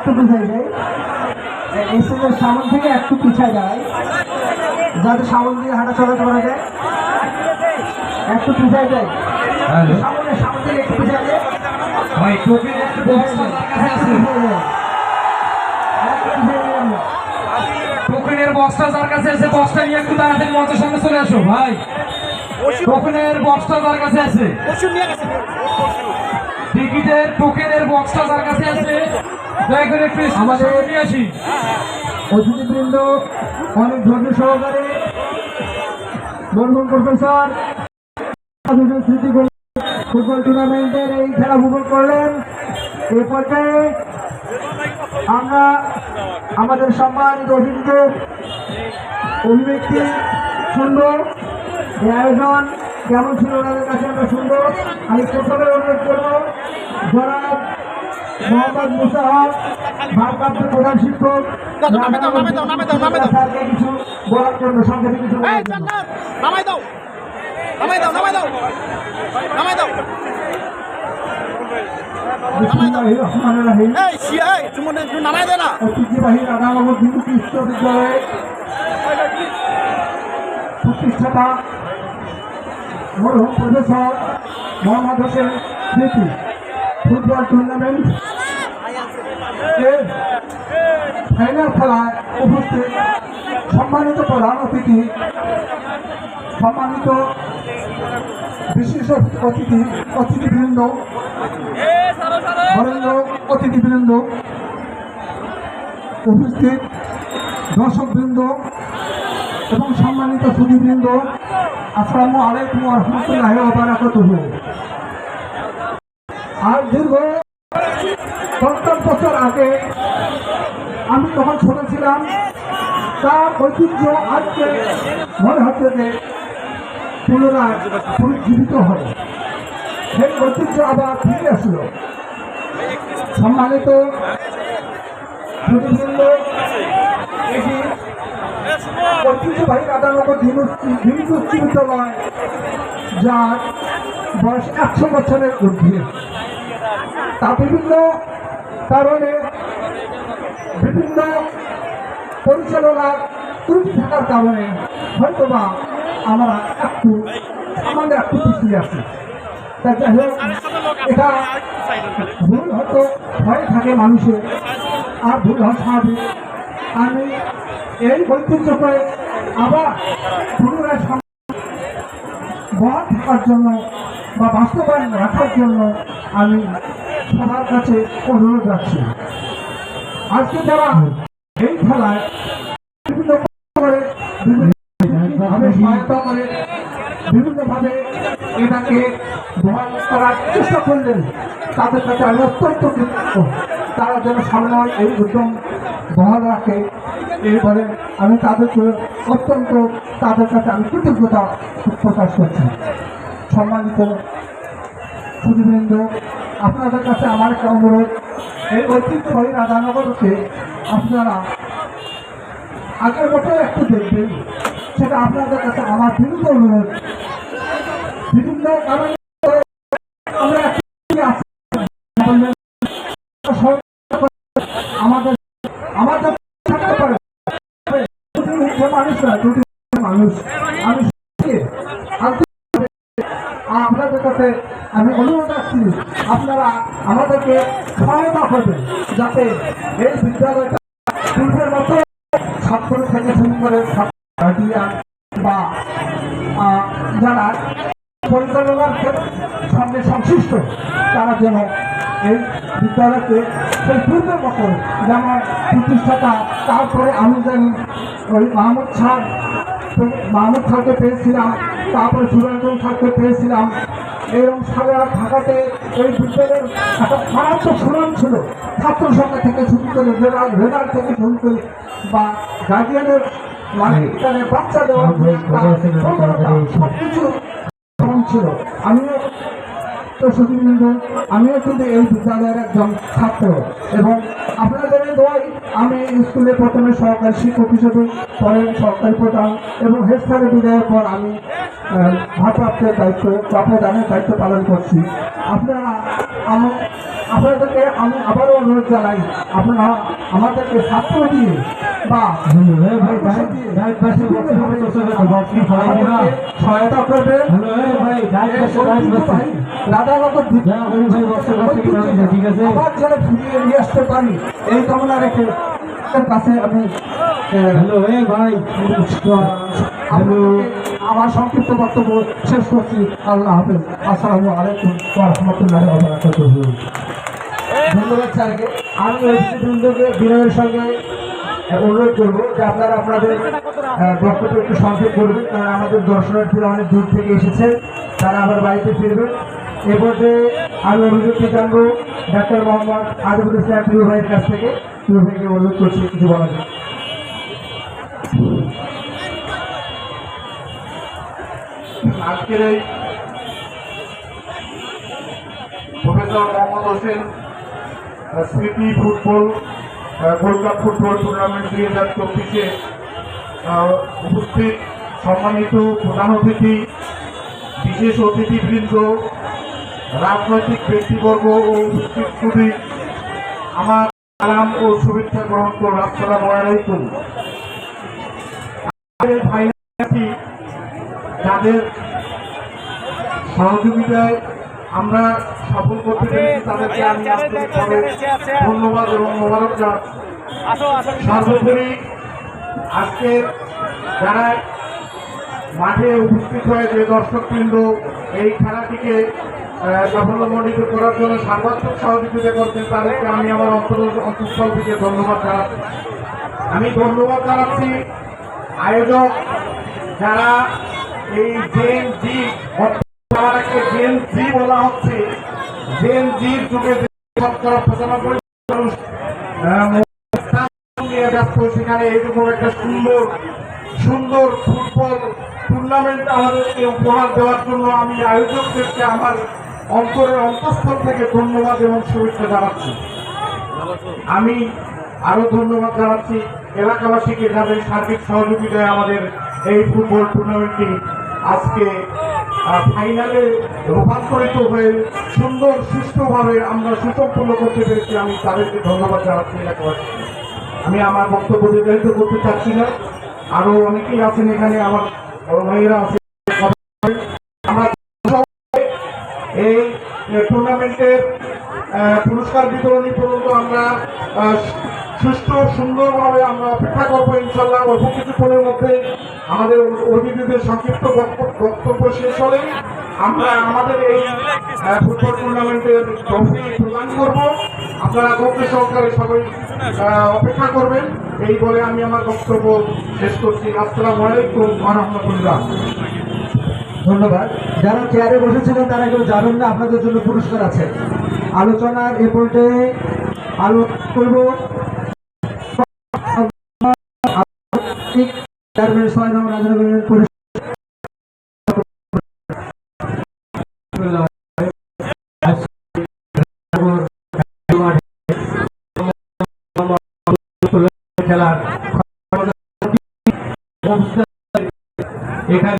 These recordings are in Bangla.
একটু স্টেজের সামন থেকে একটু পিছাই দাঁড়াই যাতে সামন দিয়ে হাঁটা চলাচল করা যায়। একটু যায়। সামনে থেকে একটু পিছাই যায়। ভাই টোকেন বক্সটা যার কাছে আছে টোকেনের বক্সটা যার কাছে আছে বক্সটা নিয়ে একটু তাড়াতাড়ি মঞ্চের সামনে চলে আসো ভাই। টোকেনের বক্সটা যার কাছে আছে। টিকিটের টোকেনের বক্সটা যার কাছে আছে। দয়া করে আমাদের নিয়ে আসি। অতিথিবৃন্দ, অনেক ধৈর্য সহকারে বন্ধন প্রফেসর স্মৃতি ফুটবল টুর্নামেন্টের এই খেলা উপভোগ করলেন। এই পর্যায়ে আমরা আমাদের সম্মানিত অতিথিকে অভিব্যক্তি এই আয়োজন কেমন ছিল ওনাদের কাছে আমরা শুনব আমি প্রথমে অনুরোধ করব জনাব মোহাম্মদ মুসাহক ভারপ্রাপ্ত প্রধান শিক্ষক দাও। স্যারকে কিছু বলার জন্য সংক্ষেপে কিছু নামাই দাও নামাই দাও নামাই দাও নামাই দাও। দে না। ঐতিহ্যবাহী রাধানগর বিদ্যুৎ বিশ্ববিদ্যালয়ের প্রতিষ্ঠাতা মরহুম প্রফেসর মোহাম্মদ হোসেন স্মৃতি ফুটবল টুর্নামেন্ট এর ফাইনাল খেলায় উপস্থিত সম্মানিত প্রধান অতিথি, সম্মানিত বিশেষ অতিথি, অতিথিবৃন্দ বরেণ্য অতিথিবৃন্দ, উপস্থিত দর্শকবৃন্দ এবং সম্মানিত সুদীবৃন্দ আসসালামু আলাইকুম রহমতুল্লাহ বারাকাত আর দীর্ঘ সত্তর বছর আগে আমি তখন ছোট ছিলাম, তার ঐতিহ্য আজকে মনে হচ্ছে যে পুনরায় পুনর্জীবিত হয় সেই ঐতিহ্য আবার ফিরে আসলো। সম্মানিত সুদীবৃন্দ এটি ঐতিহ্যবাহী রাধানগর হিন্দু বিশ্ববিদ্যালয় যার বয়স একশো বছরের ঊর্ধ্বে। তা বিভিন্ন কারণে বিভিন্ন পরিচালনার ত্রুটি থাকার কারণে হয়তোবা আমরা একটু আমাদের একটু পিছিয়ে আছি। তা যাই হোক, এটা ভুল হয়তো ভয় থাকে মানুষের, আর ভুল হওয়া স্বাভাবিক। আমি এই ঐতিহ্যকে আবার পুনরায় বহাল থাকার জন্য বা বাস্তবায়ন রাখার জন্য আমি সবার কাছে অনুরোধ রাখছি। আজকে যারা এই খেলায় বিভিন্ন করে বিভিন্নভাবে সহায়তা করে, বিভিন্নভাবে এটাকে বহাল করার চেষ্টা করলেন, তাদের কাছে আমি অত্যন্ত তারা যেন সামনে এই উদ্যম বহাল রাখে এরপরে আমি তাদেরকে অত্যন্ত তাদের কাছে আমি কৃতজ্ঞতা প্রকাশ করছি। সম্মানিত সুদীবৃন্দ আপনাদের কাছে আমার একটা অনুরোধ। এই ঐতিহ্যবাহী রাধানগরকে আপনারা আগের মতো একটু দেখবেন। সেটা আপনাদের কাছে আমার বিরুদ্ধ অনুরোধ। বিভিন্ন কারণে আমাদের আমাদের থাকতে পারে। মানুষ না দুটি মানুষ। আমি আপনাদের কাছে আমি অনুরোধ রাখছি, আপনারা আমাদেরকে সহায়তা করবেন, যাতে এই বিদ্যালয়টা পূর্বের মতো ছাত্র থেকে শুরু করে গার্ডিয়ান বা যারা পরিচালনার সঙ্গে সংশ্লিষ্ট তারা যেন এই বিদ্যালয়কে সেই পূর্বের মতো যেমন প্রতিষ্ঠাতা তারপরে আমি জানি ওই মাহমুদ খান মাহমুদ খানকে পেয়েছিলাম তারপরে সুরঞ্জন খানকে পেয়েছিলাম। এরকম সারা ঢাকাতে এই বিদ্যালয়ের একটা মারাত্মক সুনাম ছিল। ছাত্র সংখ্যা থেকে শুরু করে রেজাল্ট রেজাল্ট থেকে শুরু করে বা গার্জিয়ানের মানে বাচ্চা দেওয়া সব কিছু কম ছিল। আমিও তো সুদীবৃন্দ আমিও কিন্তু এই বিদ্যালয়ের একজন ছাত্র। এবং আপনাদের দোয়াই আমি স্কুলে প্রথমে সহকারী শিক্ষক হিসেবে, পরে সরকারি প্রধান এবং হেড স্যারের বিদায়ের পর আমি ভারপ্রাপ্তের দায়িত্ব প্রধানের দায়িত্ব পালন করছি। আপনারা আমার আপনাদেরকে আমি আবারও অনুরোধ জানাই, আপনারা আমাদেরকে ছাত্র দিয়ে সহায়তা ফিরিয়ে নিয়ে আসতে পারি এই কামনা রেখে কাছে আমি আমার সংক্ষিপ্ত বক্তব্য শেষ করছি আল্লাহ হাফেজ আসসালামু আলাইকুম রাহমাতুল্লাহি ধন্যবাদ স্যারকে। আমি বিনয়ের সঙ্গে অনুরোধ করব যে আপনারা আপনাদের আহ, বক্তব্য একটু সংক্ষেপ করবেন। কারণ আমাদের দর্শনার্থীরা অনেক দূর থেকে এসেছে তারা আবার বাড়িতে ফিরবেন। এ পর্যায়ে আমি অভিযোগটি জানব ডাক্তার মোহাম্মদ আদিবুল ইসলাম প্রিয় ভাইয়ের কাছ থেকে। প্রিয় ভাইকে অনুরোধ করছি কিছু বলা যায় আজকের এই প্রফেসর মোহাম্মদ হোসেন স্মৃতি football gold cup football tournament দুই হাজার চব্বিশে উপস্থিত সম্মানিত প্রধান অতিথি, বিশেষ অতিথিবৃন্দ, রাজনৈতিক ব্যক্তিবর্গ ও উপস্থিত সুদী আমার সালাম ও শুভেচ্ছা গ্রহণ করুন আসসালামু আলাইকুম। যাদের সহযোগিতায় আমরা সফল করতে পেরেছি তাদেরকে আমি ধন্যবাদ এবং মোবারক সর্বোপরি আজকে যারা মাঠে উপস্থিত হয়ে যে দর্শকবৃন্দ এই খেলাটিকে সাফল্যমণ্ডিত করার জন্য সর্বাত্মক সহযোগিতা করছেন তাদেরকে আমি আমার অন্তর অন্তঃস্থল থেকে ধন্যবাদ জানাচ্ছি। আমি ধন্যবাদ জানাচ্ছি আয়োজক যারা এই জেন জি তারাকে জেন জি বলা হচ্ছে। জেন জির যুগে সেখানে একটা সুন্দর সুন্দর ফুটবল টুর্নামেন্ট আমাদেরকে উপহার দেওয়ার জন্য আমি আয়োজকদেরকে আমার অন্তরের অন্তঃস্থল থেকে ধন্যবাদ এবং শুভেচ্ছা জানাচ্ছি। আমি আরও ধন্যবাদ জানাচ্ছি এলাকাবাসীকে যাদের সার্বিক সহযোগিতায় আমাদের এই ফুটবল টুর্নামেন্টটি আজকে ফাইনালে রূপান্তরিত হয়ে সুন্দর, সুষ্ঠুভাবে আমরা সুসম্পন্ন করতে পেরেছি। আমি তাদেরকে ধন্যবাদ জানাচ্ছি, এলাকাবাসীকে। আমি আমার বক্তব্য নির্ধারিত করতে চাচ্ছি না। আরও অনেকেই আছেন এখানে, আমার বড় ভাইয়েরা আমরা এই টুর্নামেন্টের পুরস্কার বিতরণী পর্যন্ত আমরা সুষ্ঠু সুন্দরভাবে আমরা অপেক্ষা করব, ইনশাল্লাহ অল্প কিছুক্ষণের মধ্যে আমাদের অতিথিদের সংক্ষিপ্ত বক্ত- বক্তব্য শেষ হলে আমরা আমাদের এই ফুটবল টুর্নামেন্টের ট্রফি প্রদান করব। আপনারা ধৈর্য সহকারে সবাই অপেক্ষা করবেন। এই বলে আমি আমার বক্তব্য শেষ করছি। আসসালামু আলাইকুম রহমতুল্লাহ ধন্যবাদ। যারা চেয়ারে বসেছিলেন, তারা কেউ জানেন না, আপনাদের জন্য পুরস্কার আছে। আলোচনার এ পর্যায়ে আলো করব চেয়ারম্যান ছয় নম্বর রাজনগরের খেলার এখানে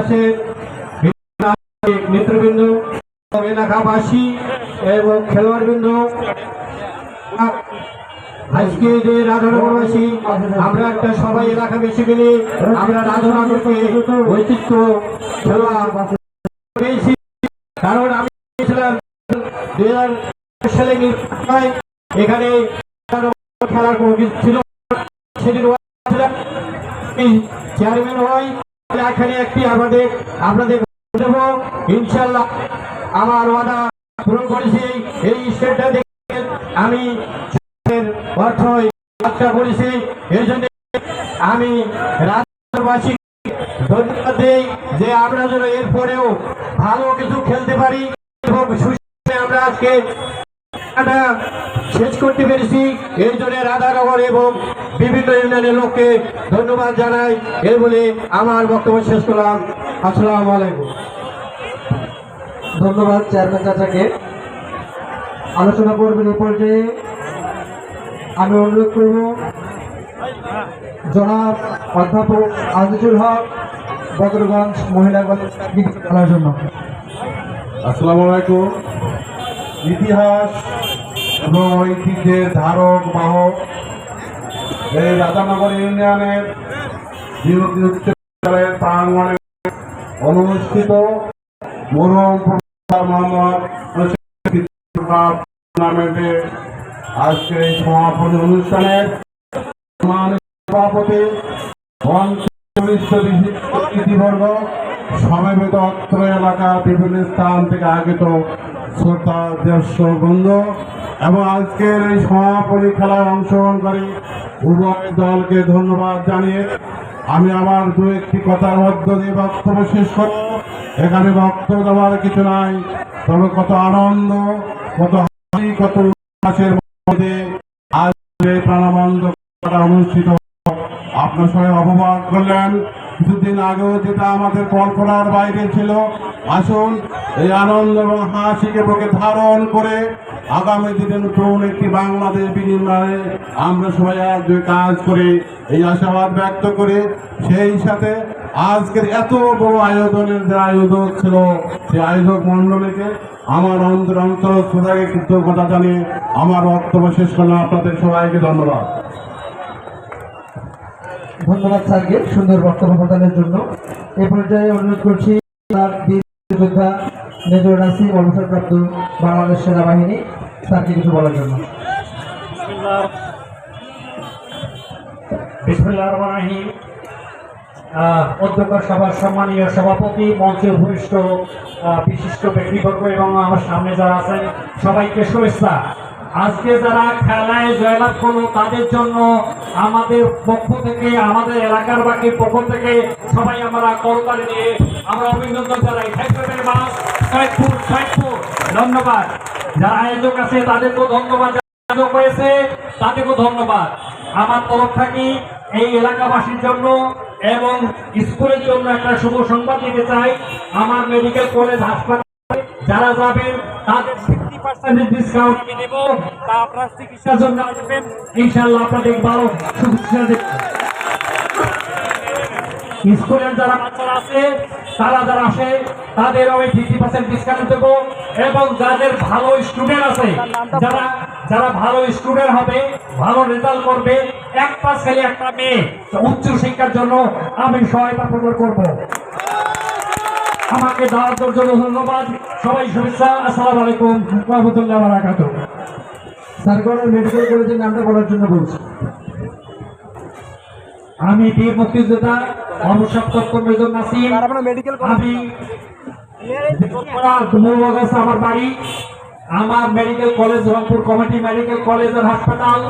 আছে নেতৃবৃন্দ, এলাকাবাসী এবং খেলোয়াড়বৃন্দ, আজকে যে রাধানগরবাসী আমরা একটা সবাই এলাকা বেশি আমরা রাধানগরকে কারণ আমি দুই হাজার সালে এখানে খেলার ছিল। সেদিন চেয়ারম্যান হই এখানে একটি আমাদের, আপনাদের আমার ওয়াদা পূরণ করেছি। এই স্টেটটা দেখে আমি অর্থ যাত্রা করেছি। এই জন্য আমি রাজ্যবাসী ধন্যবাদ দিই যে আমরা যেন এরপরেও ভালো কিছু খেলতে পারি এবং সুস্থ আমরা আজকে শেষ করতে পেরেছি। এই জন্য রাধানগর এবং বিভিন্ন ইউনিয়নের লোককে ধন্যবাদ জানাই। এই বলে আমার বক্তব্য শেষ করলাম। আসসালাম আলাইকুম। ধন্যবাদ চেয়ারম্যান চাচাকে। আলোচনা করবেন এ পর্যায়ে। আমি অনুরোধ করব জনাব অধ্যাপক আজিজুল হক বদরগঞ্জ মহিলা খেলার জন্য। আসসালামু আলাইকুম। ইতিহাস এবং ঐতিহ্যের ধারক বাহক এই রাজানগর ইউনিয়নের বিরোধী উচ্চ বিদ্যালয়ের প্রাঙ্গণে অনুষ্ঠিত মরম টুর্নামেন্টে আজকে এই সমাপনী সম্মানিত সভাপতি অতিথিবর্গ, সমবেত অত্র এলাকার বিভিন্ন স্থান থেকে আগত শ্রদ্ধা জ্যেষ্ঠ বৃন্দ এবং আজকের এই সমাপনী খেলায় অংশগ্রহণকারী উভয় দলকে ধন্যবাদ জানিয়ে আমি আমার দু একটি কথার মধ্য দিয়ে বক্তব্য শেষ করব। এখানে বক্তব্য দেওয়ার কিছু নাই, তবে কত আনন্দ, কত হাসি, কত উল্লাসের মধ্যে আজ প্রাণবন্ধ অনুষ্ঠিত আপনার সবাই অপবাদ করলেন। কিছুদিন আগেও যেটা আমাদের কল্পনার বাইরে ছিল, আসুন এই আনন্দ এবং হাসিকে বুকে ধারণ করে আগামী দিনে নতুন একটি বাংলাদেশ বিনির্মাণে আমরা সবাই এক দুই কাজ করে। এই আশাবাদ ব্যক্ত করে। সেই সাথে আজকের এত বড় আয়োজনের যে আয়োজক ছিল, সেই আয়োজক মণ্ডলীকে আমার অন্তর অন্তর শ্রোতাকে কৃতজ্ঞতা জানিয়ে আমার বক্তব্য শেষ করলাম। আপনাদের সবাইকে ধন্যবাদ। ধন্যবাদ স্যারকে সুন্দর বক্তব্য প্রদানের জন্য। এ পর্যায়ে অনুরোধ করছি তার বীর যোদ্ধা মেজর নাসিম অবসরপ্রাপ্ত বাংলাদেশ সেনাবাহিনী তাকে কিছু বলার জন্য। অধ্যক্ষ সভার সম্মানীয় সভাপতি মঞ্চে আহ, বিশিষ্ট ব্যক্তিবর্গ এবং আমার সামনে যারা আছেন সবাইকে শুভেচ্ছা। আজকে যারা খেলায় জয়লাভ করল, তাদের জন্য আমাদের পক্ষ থেকে, আমাদের এলাকার বাকির পক্ষ থেকে সবাই আমরা করতালি নিয়ে আমরা অভিনন্দন জানাই। ধন্যবাদ। যারা আয়োজক আছে, তাদেরকেও ধন্যবাদ আয়োজক হয়েছে, তাদেরকেও ধন্যবাদ। আমার তরফ থাকি এই এলাকাবাসীর জন্য এবং স্কুলের জন্য একটা শুভ সংবাদ দিতে চাই। আমার মেডিকেল কলেজ হাসপাতালে যারা যাবেন, তাদের পার্সেন্টের ডিসকাউন্ট আমি তা আপনার চিকিৎসার জন্য আসবেন। ইনশাল্লাহ যারা বাচ্চারা আছে, তারা যারা আসে তাদের আমি ফিফটি পার্সেন্ট ডিসকাউন্ট এবং যাদের ভালো স্টুডেন্ট আছে, যারা যারা ভালো স্টুডেন্ট হবে, ভালো রেজাল্ট করবে, এক পাস খালি একটা মেয়ে, উচ্চ শিক্ষার জন্য আমি সহায়তা প্রদান করব। আমাকে দেওয়ার জন্য ধন্যবাদ। সবাই শুভেচ্ছা আসসালামু আলাইকুম রহমতুল্লাহ বারাকাতুহ সার্কলের মেডিকেল কলেজের নামটা বলার জন্য বলছি। আমি বীর মুক্তিযোদ্ধা অবসপ্তপ্ত মেজর নাসিম। আমি আমার বাড়ি। আমার medical college Rangpur committee medical college আর হাসপাতাল।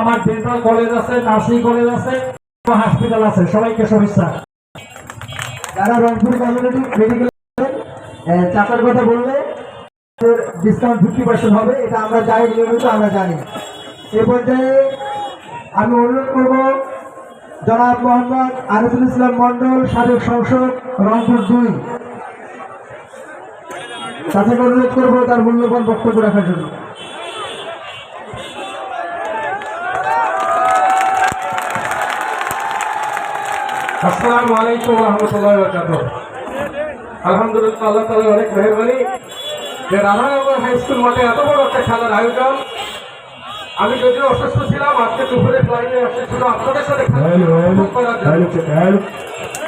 আমার ডেন্টাল কলেজ আছে নার্সিং কলেজ আছে হসপিটাল আছে। সবাইকে শুভেচ্ছা। যারা রংপুর কমিউনিটি মেডিকেল চাকার কথা বললে ডিসকাউন্ট ফিফটি পার্সেন্ট হবে, এটা আমরা যাই নিয়মিত আমরা জানি। এ পর্যায়ে আমি অনুরোধ করব জনাব মোহাম্মদ আরিফুল ইসলাম মন্ডল সাবেক সংসদ, রংপুর দুই। তাকে অনুরোধ করব তার মূল্যবান বক্তব্য রাখার জন্য। আসসালামু আলাইকুম রহমতুল্লাহ বরকাতুহ। আলহামদুলিল্লাহ আল্লাহ তালা অনেক মেহরবানি। যে রাধানগর হাই স্কুল মাঠে এত বড় একটা খেলার আয়োজন। আমি যদিও অসুস্থ ছিলাম আজকে দুপুরে ফ্লাইটে এসেছিল আপনাদের সাথে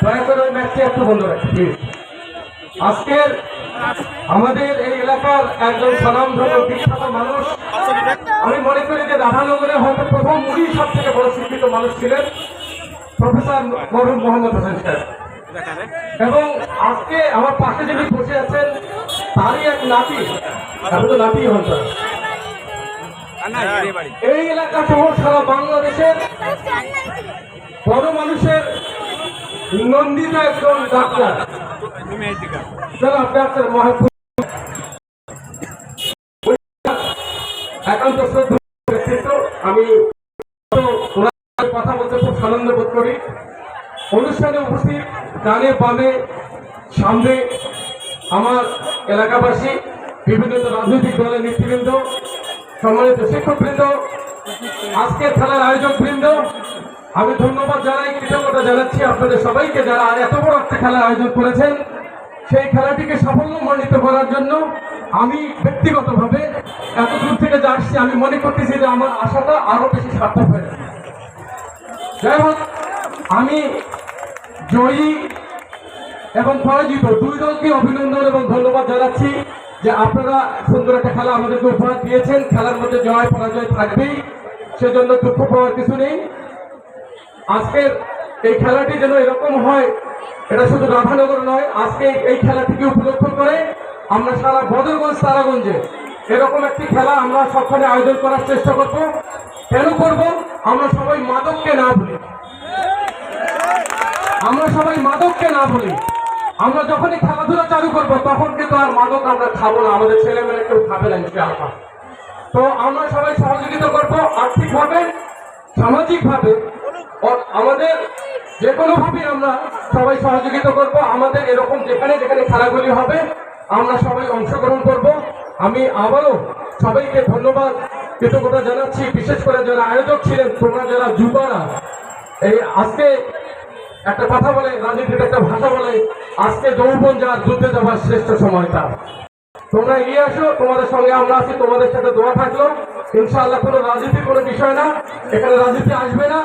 দয়া করে ওই ম্যাচটি একটু বন্ধ রাখি প্লিজ আজকের আমাদের এই এলাকার একজন স্বনামধন্য বিখ্যাত মানুষ। আমি মনে করি যে রাধানগরে হয়তো প্রথম উনি সব থেকে বড় শিক্ষিত মানুষ ছিলেন। প্রফেসর মোহাম্মদ হোসেন সাহেব এবং আজকে আমার পাশে যিনি বসে আছেন, তারই এক নাতি। তো নাতি হন তার। এই এলাকা সহ সারা বাংলাদেশের বড় মানুষের নন্দিত একজন ডাক্তার। যারা ডাক্তার মহাপুর ডানে বামে, সামনে আমার এলাকাবাসী, বিভিন্ন রাজনৈতিক দলের নেতৃবৃন্দ, সম্মানিত শিক্ষকবৃন্দ, আজকের খেলার আয়োজক বৃন্দ আমি ধন্যবাদ জানাই, কৃতজ্ঞতা জানাচ্ছি আপনাদের সবাইকে যারা আর এত বড় একটা খেলার আয়োজন করেছেন। সেই খেলাটিকে সাফল্যমণ্ডিত করার জন্য আমি ব্যক্তিগতভাবে এত দূর থেকে যা আসছি, আমি মনে করতেছি যে আমার আশাটা আরও বেশি সার্থক হয়ে যাবে। যাই হোক, আমি জয়ী এবং পরাজিত। দুই দলকে অভিনন্দন এবং ধন্যবাদ জানাচ্ছি যে আপনারা সুন্দর একটা খেলা আমাদেরকে উপহার দিয়েছেন। খেলার মধ্যে জয়, পরাজয় থাকবেই। সেজন্য দুঃখ পাওয়ার কিছু নেই। আজকের এই খেলাটি যেন এরকম হয়, এটা শুধু রাধানগর নয়, আজকে এই খেলাটিকে উপলক্ষ করে আমরা সারা বদরগঞ্জ, তারাগঞ্জে এরকম একটি খেলা আমরা সবখানে আয়োজন করার চেষ্টা করব। কেন করব? আমরা সবাই মাদককে না ভুলি। আমরা সবাই মাদককে না বলি। আমরা যখনই খেলাধুলা চালু করব, তখন কিন্তু আর মাদক আমরা খাব না। আমাদের ছেলে মেয়ে কেউ খাবে না ইনশাআল্লাহ তো আমরা সবাই সহযোগিতা করব আর্থিকভাবে, সামাজিকভাবে। আমাদের যে কোনোভাবেই আমরা সবাই সহযোগিতা করব। আমাদের এরকম যেখানে যেখানে খেলাগুলি হবে, আমরা সবাই অংশগ্রহণ করব। আমি আবারও সবাইকে ধন্যবাদ, কৃতজ্ঞতা জানাচ্ছি। বিশেষ করে যারা আয়োজক ছিলেন, তোমরা যারা যুবারা, এই আজকে একটা কথা বলে রাজনীতির একটা ভাষা বলে, আজকে যৌবন যার যুদ্ধে যাবার শ্রেষ্ঠ সময়টা তোমরা এগিয়ে আসো, তোমাদের সঙ্গে আমরা আছি, তোমাদের সাথে দোয়া থাকল। ইনশাআল্লাহ কোনো রাজনীতি, কোনো বিষয় না, এখানে রাজনীতি আসবে না।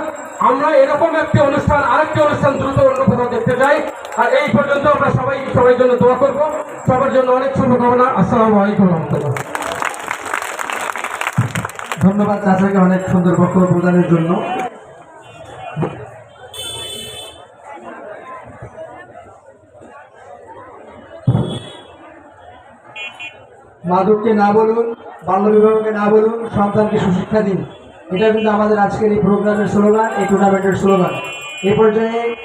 আমরা এরকম একটি অনুষ্ঠান, আরেকটি অনুষ্ঠান দ্রুত অন্য কোথাও দেখতে চাই আর এই পর্যন্ত আমরা সবাই সবার জন্য দোয়া করব। সবার জন্য অনেক শুভকামনা। আসসালামু আলাইকুম রহমতুল্লাহ। ধন্যবাদ চাচাকে অনেক সুন্দর বক্তব্য প্রদানের জন্য। মাদককে না বলুন, বাল্য বিবাহকে না বলুন, সন্তানকে সুশিক্ষা দিন। এটা কিন্তু আমাদের আজকের এই প্রোগ্রামের স্লোগান, এই টুর্নামেন্টের স্লোগান। এই পর্যায়ে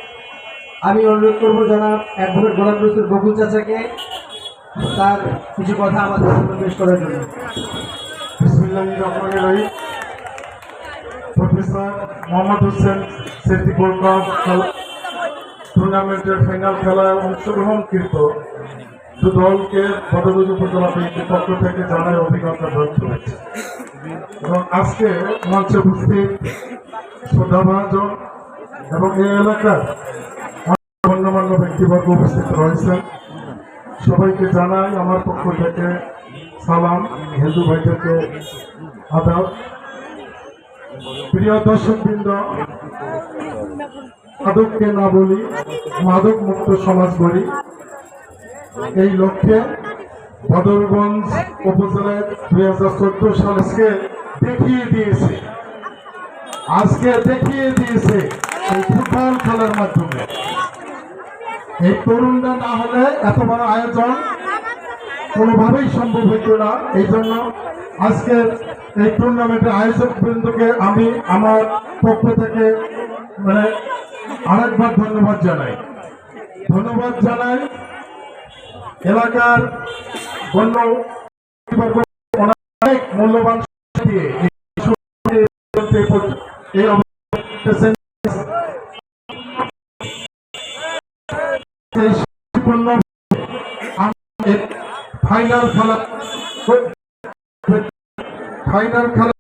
আমি অনুরোধ করব জনাব অ্যাডভোকেট গোলাম রসুল বকুল চাচাকে তার কিছু কথা আমাদের পেশ করার জন্য। মোহাম্মদ হোসেন খেলা- টুর্নামেন্টের ফাইনাল খেলায় অংশগ্রহণকৃত দলকে পদগুজ উপজেলা পক্ষ থেকে জানাই অভিজ্ঞতা ব্যক্ত হয়েছে এবং আজকে মঞ্চে উপস্থিত শ্রদ্ধাভাজন এবং এই এলাকার গণ্যমান্য ব্যক্তিবর্গ উপস্থিত রয়েছেন সবাইকে জানাই আমার পক্ষ থেকে সালাম। হিন্দু ভাইদেরকে আদাব প্রিয় দর্শক বৃন্দ মাদককে না বলি, মাদক মুক্ত সমাজ গড়ি। এই লক্ষ্যে বদরগঞ্জ উপজেলায় দুই হাজার চোদ্দ সালকে দেখিয়ে দিয়েছে। আজকে দেখিয়ে দিয়েছে এই ফুটবল খেলার মাধ্যমে। এই তরুণরা না হলে এত বড় আয়োজন কোনোভাবেই সম্ভব হইত না। এই জন্য আজকের এই টুর্নামেন্টের আয়োজক বৃন্দকে আমি আমার পক্ষ থেকে মানে আরেকবার ধন্যবাদ জানাই। ধন্যবাদ জানাই এলাকার গণ্য অনেক মূল্যবান ফাইনাল খেলা ফাইনাল খেলা